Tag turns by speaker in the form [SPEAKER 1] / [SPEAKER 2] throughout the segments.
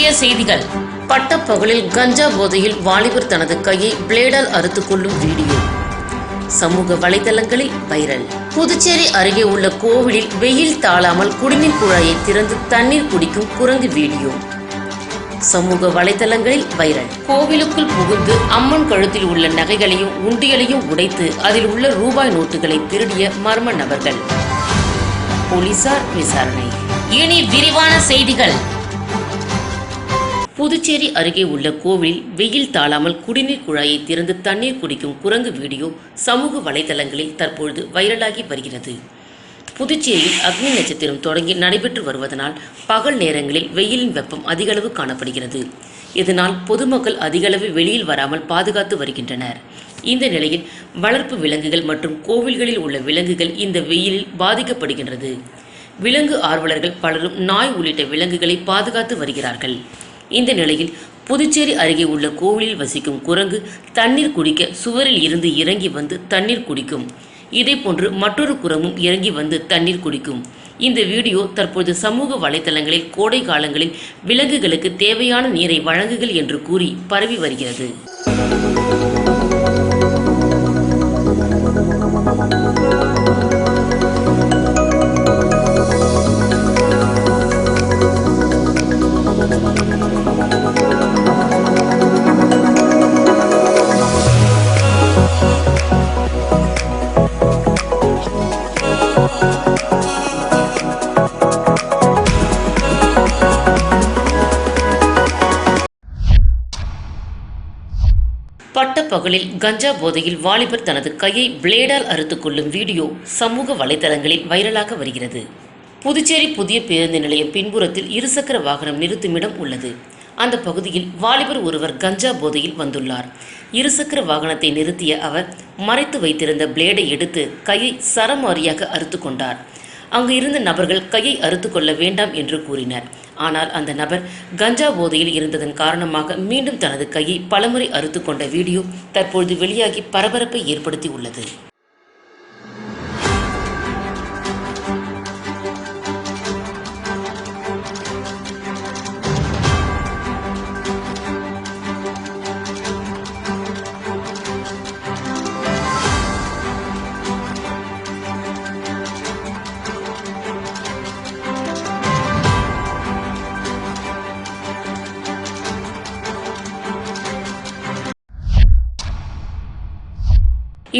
[SPEAKER 1] முக்கிய செய்திகள். பட்டப்பகலில் கஞ்சா போதையில் வாலிபர் தனது கையை பிளேடால் அறுத்துக் கொள்ளும் வீடியோ. சமூக வலைதளங்களில் வைரல். புதுச்சேரி அருகே உள்ள கோவிலில் வெயில் தாழாமல் குடிநீர் குழாயை திறந்து தண்ணீர் குடிக்கும் குரங்கு வீடியோ. சமூக வலைதளங்களில் வைரல். கோவிலுக்குள் புகுந்து அம்மன் கழுத்தில் உள்ள நகைகளையும் உண்டியலையும் உடைத்து அதில் உள்ள ரூபாய் நோட்டுகளை திருடிய மர்ம நபர்கள். போலீசார் விசாரணை. இனி விரிவான செய்திகள். புதுச்சேரி அருகே உள்ள கோவிலில் வெயில் தாழாமல் குடிநீர் குழாயை திறந்து தண்ணீர் குடிக்கும் குரங்கு வீடியோ சமூக வலைதளங்களில் தற்பொழுது வைரலாகி வருகிறது. புதுச்சேரியில் அக்னி நட்சத்திரம் தொடங்கி நடைபெற்று வருவதனால் பகல் நேரங்களில் வெயிலின் வெப்பம் அதிகளவு காணப்படுகிறது. இதனால் பொதுமக்கள் அதிகளவு வெளியில் வராமல் பாதுகாத்து வருகின்றனர். இந்த நிலையில் வளர்ப்பு விலங்குகள் மற்றும் கோவில்களில் உள்ள விலங்குகள் இந்த வெயிலில் பாதிக்கப்படுகின்றது. விலங்கு ஆர்வலர்கள் பலரும் நாய் உள்ளிட்ட விலங்குகளை பாதுகாத்து வருகிறார்கள். இந்த நிலையில் புதுச்சேரி அருகே உள்ள கோவிலில் வசிக்கும் குரங்கு தண்ணீர் குடிக்க சுவரில் இருந்து இறங்கி வந்து தண்ணீர் குடிக்கும். இதேபோன்று மற்றொரு குரங்கும் இறங்கி வந்து தண்ணீர் குடிக்கும். இந்த வீடியோ தற்போது சமூக வலைதளங்களில் கோடை காலங்களில் விலங்குகளுக்கு தேவையான நீரை வழங்குகள் என்று கூறி பரவி வருகிறது. பட்டப்பகலில் கஞ்சா போதையில் வாலிபர் தனது கையை பிளேடால் அறுத்துக் கொள்ளும் வீடியோ சமூக வலைதளங்களில் வைரலாக வருகிறது. புதுச்சேரி புதிய பேருந்து நிலையம் பின்புறத்தில் இருசக்கர வாகனம் நிறுத்துமிடம் உள்ளது. அந்த பகுதியில் வாலிபர் ஒருவர் கஞ்சா போதையில் வந்துள்ளார். இருசக்கர வாகனத்தை நிறுத்திய அவர் மறைத்து வைத்திருந்த பிளேடை எடுத்து கையை சரமாரியாக அறுத்து கொண்டார். அங்கு இருந்த நபர்கள் கையை அறுத்து கொள்ள வேண்டாம் என்று கூறினர். ஆனால் அந்த நபர் கஞ்சா போதையில் இருந்ததன் காரணமாக மீண்டும் தனது கையை பலமுறை அறுத்து கொண்ட வீடியோ தற்பொழுது வெளியாகி பரபரப்பை ஏற்படுத்தி உள்ளது.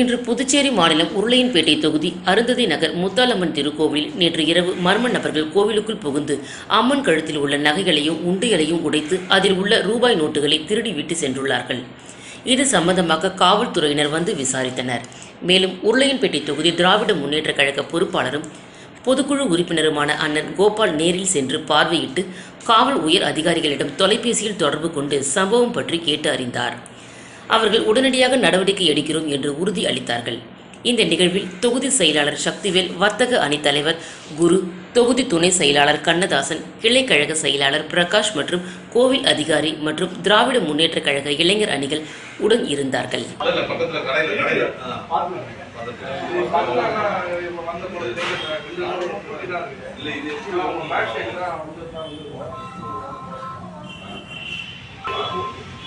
[SPEAKER 1] இன்று புதுச்சேரி மாநிலம் உருளையன்பேட்டை தொகுதி அருந்ததி நகர் முத்தாலம்மன் திருக்கோவிலில் நேற்று இரவு மர்ம நபர்கள் கோவிலுக்குள் புகுந்து அம்மன் கழுத்தில் உள்ள நகைகளையும் உண்டியலையும் உடைத்து அதில் உள்ள ரூபாய் நோட்டுகளை திருடி விட்டு சென்றுள்ளார்கள். இது சம்பந்தமாக காவல்துறையினர் வந்து விசாரித்தனர். மேலும் உருளையன்பேட்டை தொகுதி திராவிட முன்னேற்ற கழக பொறுப்பாளரும் பொதுக்குழு உறுப்பினருமான அண்ணன் கோபால் நேரில் சென்று பார்வையிட்டு காவல் உயர் அதிகாரிகளிடம் தொலைபேசியில் தொடர்பு கொண்டு சம்பவம் பற்றி கேட்டு அறிந்தார். அவர்கள் உடனடியாக நடவடிக்கை எடுக்கிறோம் என்று உறுதி அளித்தார்கள். இந்த நிகழ்வில் தொகுதி செயலாளர் சக்திவேல் வர்த்தக அணி தலைவர் குரு தொகுதி துணை செயலாளர் கண்ணதாசன் கிளைக்கழக செயலாளர் பிரகாஷ் மற்றும் கோவில் அதிகாரி மற்றும் திராவிட முன்னேற்ற கழக இளைஞர் அணிகள் உடன் இருந்தார்கள்.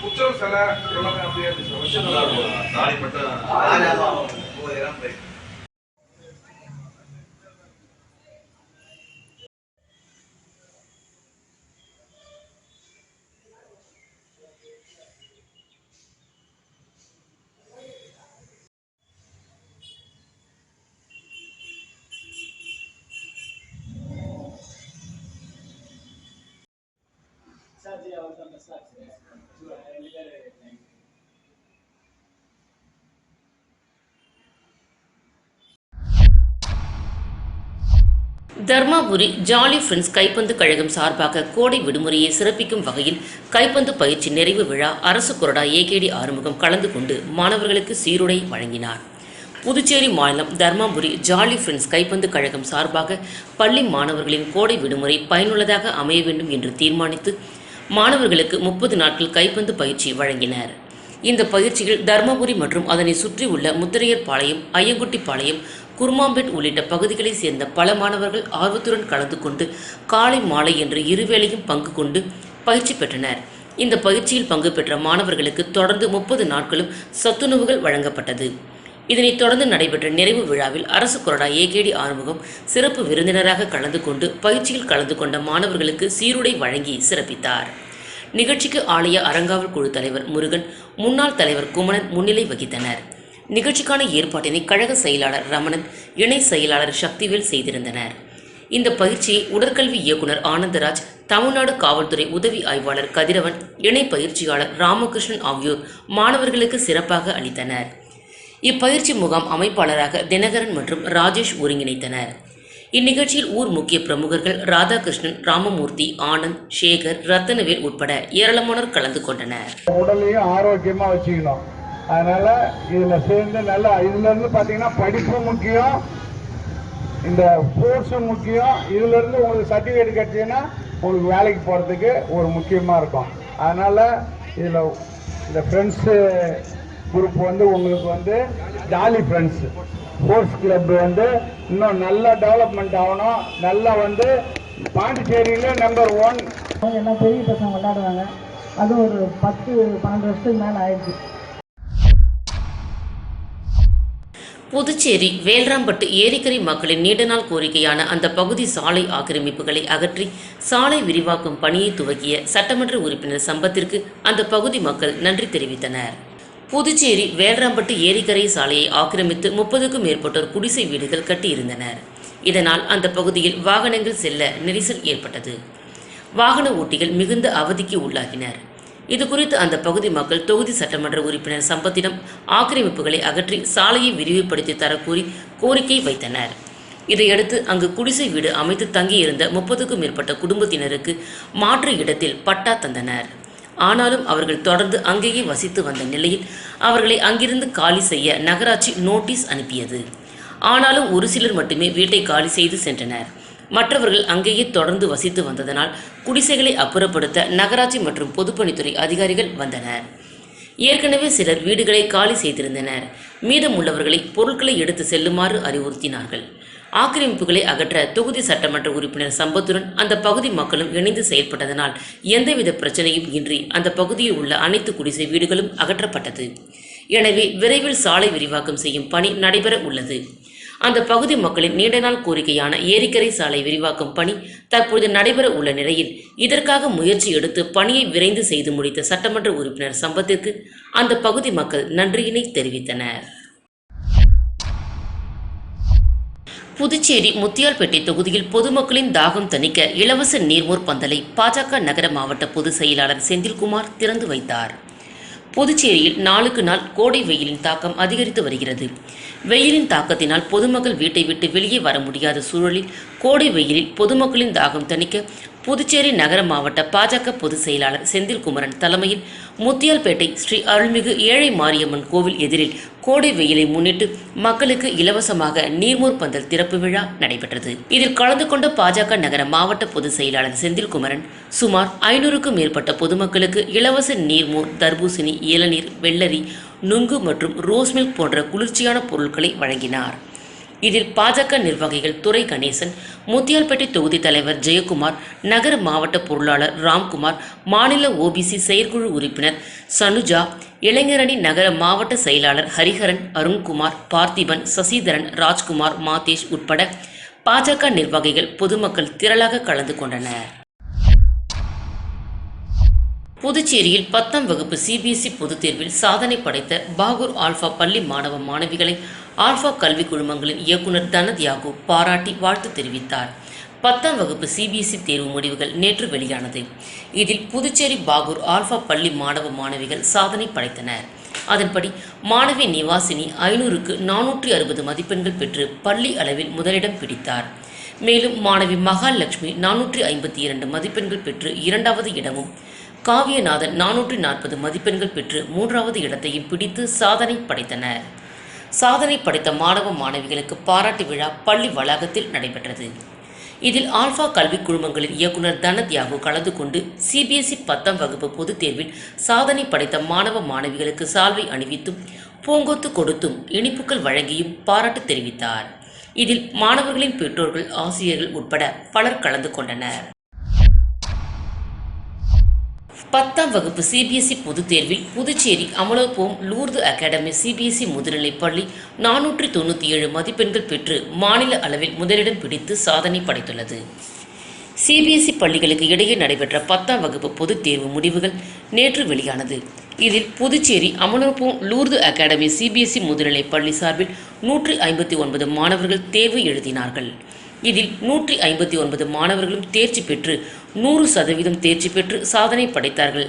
[SPEAKER 2] இல்ல பக்கத்துல கடையில கடையில இல்ல இது
[SPEAKER 3] உற்சவ சிலை எல்லாமே அப்படியே இருந்துச்சு வச்சு
[SPEAKER 2] தாலி பட்டு
[SPEAKER 1] தர்மாபுரி ஜாலி ஃப்ரெண்ட்ஸ் கைப்பந்து கழகம் சார்பாக கோடை விடுமுறையை சிறப்பிக்கும் வகையில் கைப்பந்து பயிற்சி நிறைவு விழா அரசு கொறடா ஏகேடி ஆறுமுகம் கலந்து கொண்டு மாணவர்களுக்கு சீருடை வழங்கினார். புதுச்சேரி மாநிலம் தர்மாபுரி ஜாலி ஃப்ரெண்ட்ஸ் கைப்பந்து கழகம் சார்பாக பள்ளி மாணவர்களின் கோடை விடுமுறை பயனுள்ளதாக அமைய வேண்டும் என்று தீர்மானித்து மாணவர்களுக்கு முப்பது நாட்கள் கைப்பந்து பயிற்சி வழங்கினர். இந்த பயிற்சியில் தர்மபுரி மற்றும் அதனை சுற்றியுள்ள முத்திரையர் பாளையம் ஐயங்குட்டி பாளையம் குருமாம்பேட் உள்ளிட்ட பகுதிகளைச் சேர்ந்த பல மாணவர்கள் ஆர்வத்துடன் கலந்து கொண்டு காலை மாலை என்று இருவேளையும் பங்கு கொண்டு பயிற்சி பெற்றனர். இந்த பயிற்சியில் பங்கு பெற்ற மாணவர்களுக்கு தொடர்ந்து முப்பது நாட்களும் சத்துணவுகள் வழங்கப்பட்டது. இதனைத் தொடர்ந்து நடைபெற்ற நிறைவு விழாவில் அரசு கொறடா ஏகேடி ஆறுமுகம் சிறப்பு விருந்தினராக கலந்து கொண்டு பயிற்சியில் கலந்து கொண்ட மாணவர்களுக்கு சீருடை வழங்கி சிறப்பித்தார். நிகழ்ச்சிக்கு ஆலய அறங்காவல் குழு தலைவர் முருகன் முன்னாள் தலைவர் குமணன் முன்னிலை வகித்தனர். நிகழ்ச்சிக்கான ஏற்பாட்டினை கழக செயலாளர் ரமணன் இணை செயலாளர் சக்திவேல் செய்திருந்தனர். இந்த பயிற்சியை உடற்கல்வி இயக்குனர் ஆனந்தராஜ் தமிழ்நாடு காவல்துறை உதவி ஆய்வாளர் கதிரவன் இணை பயிற்சியாளர் ராமகிருஷ்ணன் ஆகியோர் மாணவர்களுக்கு சிறப்பாக அளித்தனர். இப்பயிற்சி முகாம் அமைப்பாளராக தினகரன் மற்றும் ராஜேஷ் ஒருங்கிணைத்தனர். இந்நிகழ்ச்சியில் ஊர் முக்கிய பிரமுகர்கள் ராதாகிருஷ்ணன் ராமமூர்த்தி ஆனந்த் சேகர் ரத்தனவேல் உட்பட ஏராளமானோர் கலந்து கொண்டனர்.
[SPEAKER 4] உடலையும் ஆரோக்கியமா வச்சுக்கணும். அதனால இதுல சேர்ந்து நல்லா இதுல இருந்து பாத்தீங்கன்னா படிப்பு முக்கியம் இந்த ஸ்போர்ட்ஸும் முக்கியம். இதுல இருந்து உங்களுக்கு சர்டிஃபிகேட் கிடைச்சதுன்னா உங்களுக்கு வேலைக்கு போறதுக்கு ஒரு முக்கியமா இருக்கும். அதனால இதுல இந்த ஃப்ரெண்ட்ஸு குரூப் வந்து உங்களுக்கு வந்து ஜாலி ஃப்ரெண்ட்ஸ் ஸ்போர்ட்ஸ் கிளப் வந்து இன்னும் நல்லா டெவலப்மெண்ட் ஆகணும். நல்லா வந்து பாண்டிச்சேரியில நம்பர் ஒன்
[SPEAKER 5] எல்லாம் பெரிய பசங்க விளையாடுவாங்க அது ஒரு பத்து பன்னெண்டு வருஷத்துக்கு மேலே ஆயிடுச்சு.
[SPEAKER 1] புதுச்சேரி வேல்ராம்பட்டு ஏரிக்கரை மக்களின் நீண்ட நாள் கோரிக்கையான அந்த பகுதி சாலை ஆக்கிரமிப்புகளை அகற்றி சாலை விரிவாக்கும் பணியை துவக்கிய சட்டமன்ற உறுப்பினர் சம்பத்திற்கு அந்த பகுதி மக்கள் நன்றி தெரிவித்தனர். புதுச்சேரி வேல்ராம்பட்டு ஏரிக்கரை சாலையை ஆக்கிரமித்து முப்பதுக்கும் மேற்பட்டோர் குடிசை வீடுகள் கட்டியிருந்தனர். இதனால் அந்த பகுதியில் வாகனங்கள் செல்ல நெரிசல் ஏற்பட்டது. வாகன ஓட்டிகள் மிகுந்த அவதிக்கு உள்ளாகினர். இது குறித்து அந்த பகுதி மக்கள் தொகுதி சட்டமன்ற உறுப்பினர் சம்பத்திடம் ஆக்கிரமிப்புகளை அகற்றி சாலையை விரிவுபடுத்தி தரக்கூறி கோரிக்கை வைத்தனர். இதையடுத்து அங்கு குடிசை வீடு அமைத்து தங்கியிருந்த முப்பதுக்கும் மேற்பட்ட குடும்பத்தினருக்கு மாற்று இடத்தில் பட்டா தந்தனர். ஆனாலும் அவர்கள் தொடர்ந்து அங்கேயே வசித்து வந்த நிலையில் அவர்களை அங்கிருந்து காலி செய்ய நகராட்சி நோட்டீஸ் அனுப்பியது. ஆனாலும் ஒரு சிலர் மட்டுமே வீட்டை காலி செய்து சென்றனர். மற்றவர்கள் அங்கேயே தொடர்ந்து வசித்து வந்ததனால் குடிசைகளை அப்புறப்படுத்த நகராட்சி மற்றும் பொதுப்பணித்துறை அதிகாரிகள் வந்தனர். ஏற்கனவே சிலர் வீடுகளை காலி செய்திருந்தனர். மீதமுள்ளவர்களை பொருட்களை எடுத்து செல்லுமாறு அறிவுறுத்தினார்கள். ஆக்கிரமிப்புகளை அகற்ற தொகுதி சட்டமன்ற உறுப்பினர் சம்பத்துடன் அந்த பகுதி மக்களும் இணைந்து செயல்பட்டதனால் எந்தவித பிரச்சனையும் இன்றி அந்த பகுதியில் உள்ள அனைத்து குடிசை வீடுகளும் அகற்றப்பட்டது. எனவே விரைவில் சாலை விரிவாக்கம் செய்யும் பணி நடைபெற உள்ளது. அந்த பகுதி மக்களின் நீண்ட நாள் கோரிக்கையான ஏரிக்கரை சாலை விரிவாக்கும் பணி தற்போது நடைபெற உள்ள நிலையில் இதற்காக முயற்சி எடுத்து பணியை விரைந்து செய்து முடித்த சட்டமன்ற உறுப்பினர் சம்பத்திற்கு அந்த பகுதி மக்கள் நன்றியினை தெரிவித்தனர். புதுச்சேரி முத்தியால்பேட்டை தொகுதியில் பொதுமக்களின் தாகம் தணிக்க இலவச நீர்மோர் பந்தலை பாஜக நகர மாவட்ட பொதுச் செயலாளர் செந்தில்குமார் திறந்து வைத்தார். புதுச்சேரியில் நாளுக்கு நாள் கோடை வெயிலின் தாக்கம் அதிகரித்து வருகிறது. வெயிலின் தாக்கத்தினால் பொதுமக்கள் வீட்டை விட்டு வெளியே வர முடியாத சூழலில் கோடை வெயிலில் பொதுமக்களின் தாகம் தணிக்க புதுச்சேரி நகர மாவட்ட பாஜக பொதுச் செயலாளர் செந்தில்குமரன் தலைமையில் முத்தியால்பேட்டை ஸ்ரீ அருள்மிகு ஏழை மாரியம்மன் கோவில் எதிரில் கோடை வெயிலை முன்னிட்டு மக்களுக்கு இலவசமாக நீர்மோர் பந்தல் திறப்பு விழா நடைபெற்றது. இதில் கலந்து கொண்ட பாஜக நகர மாவட்ட பொதுச் செயலாளர் செந்தில்குமரன் சுமார் ஐநூறுக்கும் மேற்பட்ட பொதுமக்களுக்கு இலவச நீர்மோர் தர்பூசணி இளநீர் வெள்ளரி நுங்கு மற்றும் ரோஸ் மில்க் போன்ற குளிர்ச்சியான பொருட்களை வழங்கினார். இதில் பாஜக நிர்வாகிகள் துரை கணேசன் முத்தியால்பேட்டை தொகுதி தலைவர் ஜெயக்குமார் நகர மாவட்ட பொருளாளர் ராம்குமார் மாநில ஓபிசி செயற்குழு உறுப்பினர் சனுஜா இளைஞரணி நகர மாவட்ட செயலாளர் ஹரிஹரன் அருண்குமார் பார்த்திபன் சசிதரன் ராஜ்குமார் மாதேஷ் உட்பட பாஜக நிர்வாகிகள் பொதுமக்கள் திரளாக கலந்து கொண்டனர். புதுச்சேரியில் பத்தாம் வகுப்பு சிபிஎஸ்இ பொதுத் தேர்வில் சாதனை படைத்த பாகூர் ஆல்பா பள்ளி மாணவ மாணவிகளை ஆல்பா கல்விக் குழுமங்களின் இயக்குனர் தனத் யாகு பாராட்டி வாழ்த்து தெரிவித்தார். பத்தாம் வகுப்பு சிபிஎஸ்இ தேர்வு முடிவுகள் நேற்று வெளியானது. இதில் புதுச்சேரி பாகூர் ஆல்பா பள்ளி மாணவ மாணவிகள் சாதனை படைத்தனர். அதன்படி மாணவி நிவாசினி ஐநூறுக்கு நானூற்றி அறுபது மதிப்பெண்கள் பெற்று பள்ளி அளவில் முதலிடம் பிடித்தார். மேலும் மாணவி மகாலட்சுமி நானூற்றி ஐம்பத்தி இரண்டு மதிப்பெண்கள் பெற்று இரண்டாவது இடமும் காவியநாதன் நானூற்றி நாற்பது மதிப்பெண்கள் பெற்று மூன்றாவது இடத்தையும் பிடித்து சாதனை படைத்தனர். சாதனை படைத்த மாணவ மாணவிகளுக்கு பாராட்டு விழா பள்ளி வளாகத்தில் நடைபெற்றது. இதில் ஆல்பா கல்விக் குழுமங்களின் இயக்குனர் தனத்யாகு கலந்து கொண்டு சிபிஎஸ்இ பத்தாம் வகுப்பு பொதுத் தேர்வில் சாதனை படைத்த மாணவ மாணவிகளுக்கு சால்வை அணிவித்தும் பூங்கொத்து கொடுத்தும் இனிப்புகள் வழங்கியும் பாராட்டு தெரிவித்தார். இதில் மாணவர்களின் பெற்றோர்கள் ஆசிரியர்கள் உட்பட பலர் கலந்து கொண்டனர். பத்தாம் வகுப்பு சிபிஎஸ்இ பொதுத் தேர்வில் Puducherry Amalorpavam Lourdes academy CBSE முதுநிலைப் பள்ளி நானூற்றி தொண்ணூற்றி ஏழு மதிப்பெண்கள் பெற்று மாநில அளவில் முதலிடம் பிடித்து சாதனை படைத்துள்ளது. சிபிஎஸ்இ பள்ளிகளுக்கு இடையே நடைபெற்ற பத்தாம் வகுப்பு பொதுத் தேர்வு முடிவுகள் நேற்று வெளியானது. இதில் Puducherry Amalorpavam Lourdes academy CBSE முதுநிலைப் பள்ளி சார்பில் நூற்றி ஐம்பத்தி ஒன்பது மாணவர்கள் தேர்வு எழுதினார்கள். இதில் நூற்றி ஐம்பத்தி ஒன்பது மாணவர்களும் தேர்ச்சி பெற்று நூறு சதவீதம் தேர்ச்சி பெற்று சாதனை படைத்தார்கள்.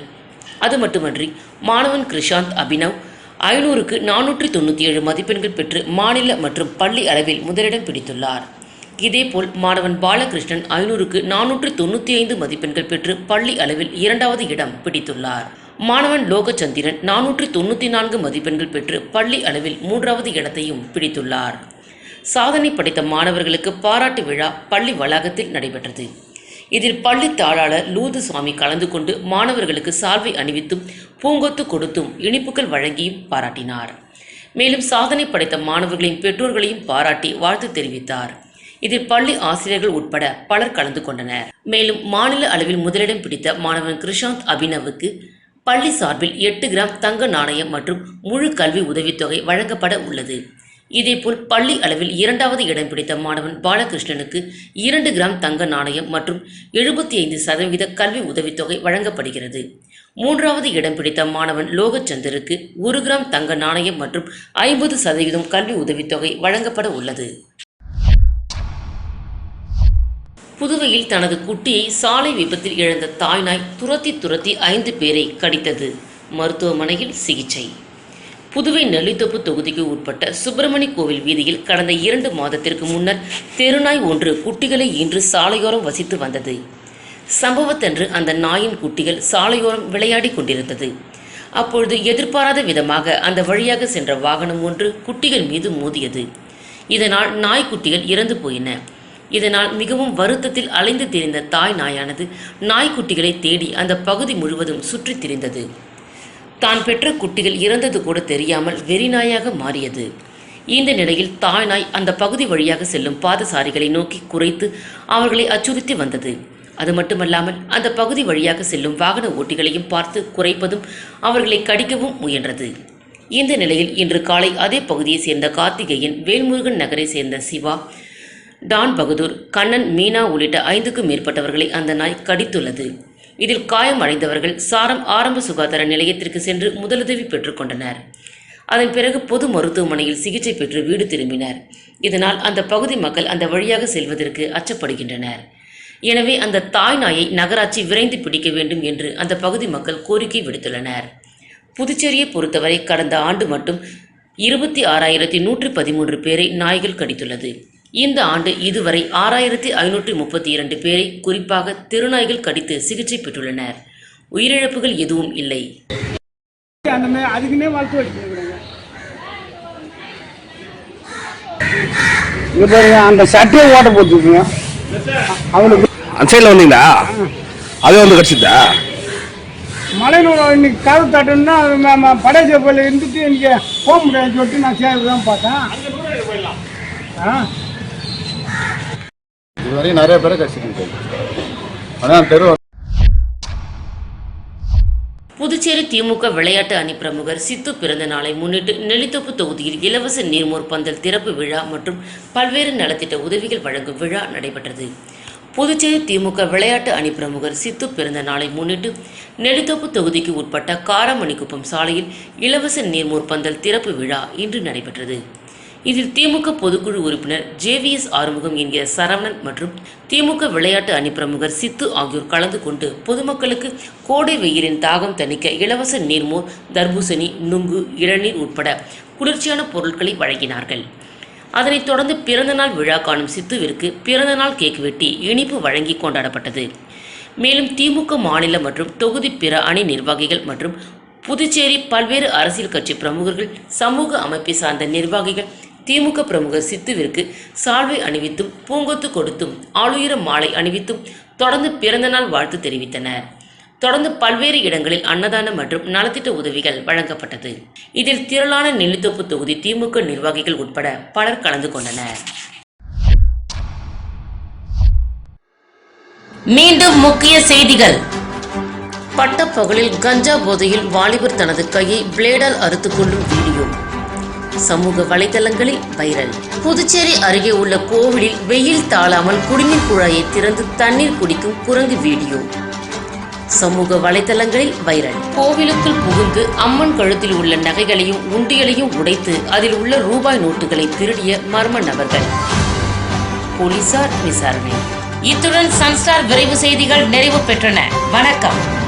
[SPEAKER 1] அது மட்டுமன்றி மாணவன் கிருஷாந்த் அபினவ் ஐநூறுக்கு நானூற்றி தொண்ணூற்றி ஏழு மதிப்பெண்கள் பெற்று மாநில மற்றும் பள்ளி அளவில் முதலிடம் பிடித்துள்ளார். இதேபோல் மாணவன் பாலகிருஷ்ணன் ஐநூறுக்கு நானூற்று தொண்ணூற்றி ஐந்து மதிப்பெண்கள் பெற்று பள்ளி அளவில் இரண்டாவது இடம் பிடித்துள்ளார். மாணவன் லோகச்சந்திரன் நானூற்றி தொண்ணூற்றி நான்கு மதிப்பெண்கள் பெற்று பள்ளி அளவில் மூன்றாவது இடத்தையும் பிடித்துள்ளார். சாதனை படைத்த மாணவர்களுக்கு பாராட்டு விழா பள்ளி வளாகத்தில் நடைபெற்றது. இதில் பள்ளி தாளாளர் லூது சுவாமி கலந்து கொண்டு மாணவர்களுக்கு சால்வை அணிவித்தும் பூங்கொத்து கொடுத்தும் இனிப்புகள் வழங்கியும் பாராட்டினார். மேலும் சாதனை படைத்த மாணவர்களின் பெற்றோர்களையும் பாராட்டி வாழ்த்து தெரிவித்தார். இதில் பள்ளி ஆசிரியர்கள் உட்பட பலர் கலந்து கொண்டனர். மேலும் மாநில அளவில் முதலிடம் பிடித்த மாணவன் கிருஷாந்த் அபினவுக்கு பள்ளி சார்பில் எட்டு கிராம் தங்க நாணயம் மற்றும் முழு கல்வி உதவித்தொகை வழங்கப்பட உள்ளது. இதேபோல் பள்ளி அளவில் இரண்டாவது இடம் பிடித்த மாணவன் பாலகிருஷ்ணனுக்கு இரண்டு கிராம் தங்க நாணயம் மற்றும் எழுபத்தி ஐந்து சதவீத கல்வி உதவித்தொகை வழங்கப்படுகிறது. மூன்றாவது இடம் பிடித்த மாணவன் லோகச்சந்தருக்கு ஒரு கிராம் தங்க நாணயம் மற்றும் ஐம்பது சதவீதம் கல்வி உதவித்தொகை வழங்கப்பட உள்ளது. புதுவையில் தனது குட்டியை சாலை விபத்தில் இழந்த தாய்நாய் துரத்தி துரத்தி ஐந்து பேரை கடித்தது. மருத்துவமனையில் சிகிச்சை. புதுவை நெல்லித்தோப்பு தொகுதிக்கு உட்பட்ட சுப்பிரமணி கோவில் வீதியில் கடந்த இரண்டு மாதத்திற்கு முன்னர் தெருநாய் ஒன்று குட்டிகளை ஈன்று சாலையோரம் வசித்து வந்தது. சம்பவத்தன்று அந்த நாயின் குட்டிகள் சாலையோரம் விளையாடி கொண்டிருந்தது. அப்பொழுது எதிர்பாராத விதமாக அந்த வழியாக சென்ற வாகனம் ஒன்று குட்டிகள் மீது மோதியது. இதனால் நாய்க்குட்டிகள் இறந்து போயின. இதனால் மிகவும் வருத்தத்தில் அலைந்து திரிந்த தாய் நாயானது நாய்க்குட்டிகளை தேடி அந்த பகுதி முழுவதும் சுற்றித் திரிந்தது. தான் பெற்ற குட்டிகள் இறந்தது கூட தெரியாமல் வெறிநாயாக மாறியது. இந்த நிலையில் தாய் நாய் அந்த பகுதி வழியாக செல்லும் பாதசாரிகளை நோக்கி குறைத்து அவர்களை அச்சுறுத்தி வந்தது. அது மட்டுமல்லாமல் அந்த பகுதி வழியாக செல்லும் வாகன ஓட்டிகளையும் பார்த்து குறைப்பதும் அவர்களை கடிக்கவும் முயன்றது. இந்த நிலையில் இன்று காலை அதே பகுதியைச் சேர்ந்த கார்த்திகேயன் வேல்முருகன் நகரை சேர்ந்த சிவா டான் பகதூர் கண்ணன் மீனா உள்ளிட்ட ஐந்துக்கும் மேற்பட்டவர்களை அந்த நாய் கடித்துள்ளது. இதில் காயமடைந்தவர்கள் சாரம் ஆரம்ப சுகாதார நிலையத்திற்கு சென்று முதலுதவி பெற்றுக்கொண்டனர் அதன் பிறகு பொது மருத்துவமனையில் சிகிச்சை பெற்று வீடு திரும்பினர். இதனால் அந்த பகுதி மக்கள் அந்த வழியாக செல்வதற்கு அச்சப்படுகின்றனர். எனவே அந்த தாய் நாயை நகராட்சி விரைந்து பிடிக்க வேண்டும் என்று அந்த பகுதி மக்கள் கோரிக்கை விடுத்துள்ளனர். புதுச்சேரியை பொறுத்தவரை கடந்த ஆண்டு மட்டும் இருபத்தி ஆறாயிரத்தி நூற்றி பதிமூன்று பேரை நாய்கள் கடித்துள்ளது. இந்த ஆண்டு இதுவரை ஆறாயிரத்தி ஐநூற்றி முப்பத்தி இரண்டு பேரை குறிப்பாக தெருநாய்கள் கடித்து சிகிச்சை பெற்றுள்ளனர். உயிரிழப்புகள் எதுவும் இல்லை.
[SPEAKER 4] அந்த சட்டையை ஓட்ட போட்டுருக்குங்க அவனுக்கு
[SPEAKER 6] அந்த சைடில் வந்தீங்களா? அதே வந்து கடிச்சிதா
[SPEAKER 4] மலைநூல் இன்னைக்கு கதவு தட்டணும்னா படைச்ச போல இருந்துட்டு இங்கே போக முடியாதுன்னு சொல்லிட்டு நான் சேர்ந்து தான் பார்த்தேன். ஆ?
[SPEAKER 6] இதுவரையும் நிறைய பேரை கடிச்சிருக்கு தெரு
[SPEAKER 1] புதுச்சேரி திமுக விளையாட்டு அணி பிரமுகர் சித்து பிறந்த நாளை முன்னிட்டு நெல்லித்தோப்பு தொகுதியில் இலவச நீர்மோர் பந்தல் திறப்பு விழா மற்றும் பல்வேறு நலத்திட்ட உதவிகள் வழங்கும் விழா நடைபெற்றது. புதுச்சேரி திமுக விளையாட்டு அணி பிரமுகர் சித்து பிறந்த நாளை முன்னிட்டு நெல்லித்தோப்பு தொகுதிக்கு உட்பட்ட காரமணிக்குப்பம் சாலையில் இலவச நீர்மோர் பந்தல் திறப்பு விழா இன்று நடைபெற்றது. இதில் திமுக பொதுக்குழு உறுப்பினர் ஜேவிஎஸ் ஆறுமுகம் என்கிற சரவணன் மற்றும் திமுக விளையாட்டு அணி பிரமுகர் சித்து ஆகியோர் கலந்து கொண்டு பொதுமக்களுக்கு கோடை வெயிலின் தாகம் தணிக்க இலவச நீர்மோர் தர்பூசணி நுங்கு இளநீர் உட்பட குளிர்ச்சியான பொருட்களை வழங்கினார்கள். அதனைத் தொடர்ந்து பிறந்தநாள் விழா காணும் சித்துவிற்கு பிறந்தநாள் கேக் வெட்டி இனிப்பு வழங்கி கொண்டாடப்பட்டது. மேலும் திமுக மாநில மற்றும் தொகுதி பிற அணி நிர்வாகிகள் மற்றும் புதுச்சேரி பல்வேறு அரசியல் கட்சி பிரமுகர்கள் சமூக அமைப்பை சார்ந்த நிர்வாகிகள் திமுக பிரமுகர் சித்துவிற்கு சால்வை அணிவித்தும் பூங்கொத்து கொடுத்தும் ஆளுயர மாலை அணிவித்தும் தொடர்ந்து பிறந்தநாள் வாழ்த்து தெரிவித்தனர். தொடர்ந்து பல்வேறு இடங்களில் அன்னதானம் மற்றும் நலத்திட்ட உதவிகள் வழங்கப்பட்டது. இதில் திரளான நெல்லித்தோப்பு தொகுதி திமுக நிர்வாகிகள் உட்பட பலர் கலந்து கொண்டனர். மீண்டும் முக்கிய செய்திகள். பட்டப்பகலில் கஞ்சா போதையில் வாலிபர் தனது கையை பிளேடால் அறுத்துக்கொள்ளும் வீடியோ. சமூக வலைதளங்களில் வைரல். புதுச்சேரி அருகே உள்ள கோவிலில் வெயில் தாழாமல் குடிநீர் குழாயை திறந்து தண்ணீர் குடிக்கும் குரங்கு வீடியோ. சமூக வலைதளங்களில் வைரல். கோவிலுக்குள் புகுந்து அம்மன் கழுத்தில் உள்ள நகைகளையும் உண்டியலையும் உடைத்து அதில் உள்ள ரூபாய் நோட்டுகளை திருடிய மர்ம நபர்கள். போலீசார் விசாரணை. இத்துடன் சன்ஸ்டார் விரைவு செய்திகள் நிறைவு பெற்றன. வணக்கம்.